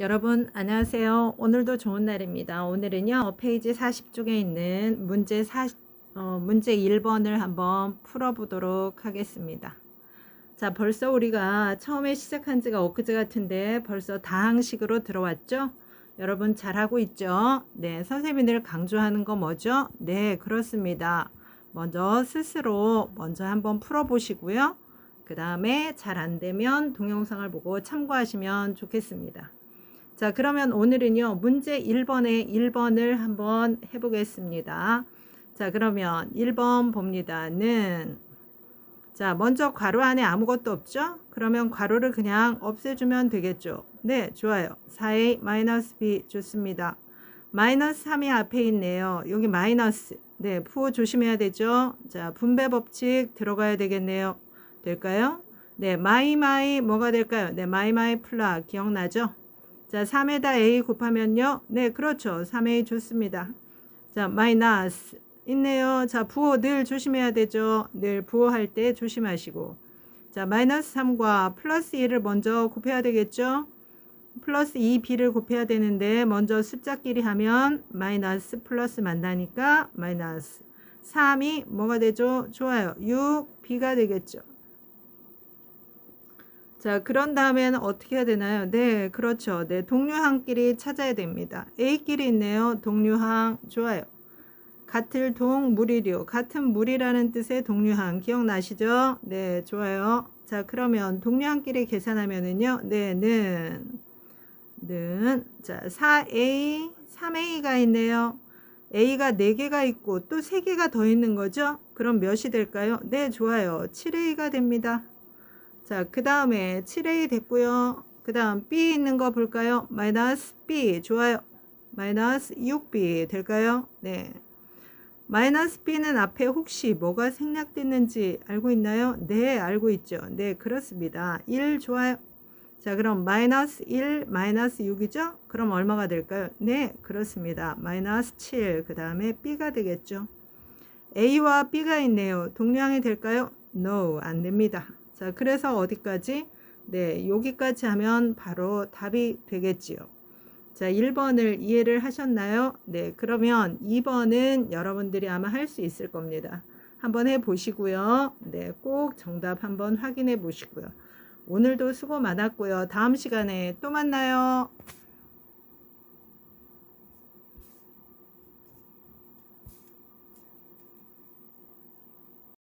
여러분 안녕하세요. 오늘도 좋은 날입니다. 오늘은요 페이지 40쪽에 있는 문제 40, 어, 문제 1번을 한번 풀어 보도록 하겠습니다. 자 벌써 우리가 처음에 시작한 지가 엊그제 같은데 벌써 다항식으로 들어왔죠? 여러분 잘하고 있죠? 네 선생님이 늘 강조하는 거 뭐죠? 네 그렇습니다. 먼저 스스로 먼저 한번 풀어 보시고요. 그 다음에 잘 안 되면 동영상을 보고 참고하시면 좋겠습니다. 자, 그러면 오늘은요, 문제 1번에 1번을 한번 해보겠습니다. 자, 그러면 1번 봅니다. 는, 자, 먼저 괄호 안에 아무것도 없죠? 그러면 괄호를 그냥 없애주면 되겠죠? 네, 좋아요. 4a 마이너스 b 좋습니다. 마이너스 3이 앞에 있네요. 여기 마이너스. 네, 푸 조심해야 되죠? 자, 분배 법칙 들어가야 되겠네요. 될까요? 네, 마이 마이 뭐가 될까요? 네, 마이 마이 플라 기억나죠? 자, 3에다 a 곱하면요. 네, 그렇죠. 3a 좋습니다. 자, 마이너스 있네요. 자, 부호 늘 조심해야 되죠. 늘 부호할 때 조심하시고. 자, 마이너스 3과 플러스 1을 먼저 곱해야 되겠죠. 플러스 2b를 곱해야 되는데 먼저 숫자끼리 하면 마이너스 플러스 만나니까 마이너스 3이 뭐가 되죠? 좋아요. 6b가 되겠죠. 자, 그런 다음에는 어떻게 해야 되나요? 네, 그렇죠. 네, 동류항끼리 찾아야 됩니다. A끼리 있네요. 동류항. 좋아요. 같을 동, 무리류. 같은 무리라는 뜻의 동류항. 기억나시죠? 네, 좋아요. 자, 그러면 동류항끼리 계산하면은요. 네, 는, 는. 자, 4A, 3A가 있네요. A가 4개가 있고 또 3개가 더 있는 거죠? 그럼 몇이 될까요? 네, 좋아요. 7A가 됩니다. 자, 그 다음에 7A 됐고요. 그 다음 B 있는 거 볼까요? 마이너스 B. 좋아요. 마이너스 6B 될까요? 네. 마이너스 B는 앞에 혹시 뭐가 생략됐는지 알고 있나요? 네, 알고 있죠. 네, 그렇습니다. 1 좋아요. 자, 그럼 마이너스 1, 마이너스 6이죠? 그럼 얼마가 될까요? 네, 그렇습니다. 마이너스 7, 그 다음에 B가 되겠죠. A와 B가 있네요. 동량이 될까요? No, 안 됩니다. 자, 그래서 어디까지? 네, 여기까지 하면 바로 답이 되겠지요. 자, 1번을 이해를 하셨나요? 네, 그러면 2번은 여러분들이 아마 할 수 있을 겁니다. 한번 해 보시고요. 네, 꼭 정답 한번 확인해 보시고요. 오늘도 수고 많았고요. 다음 시간에 또 만나요.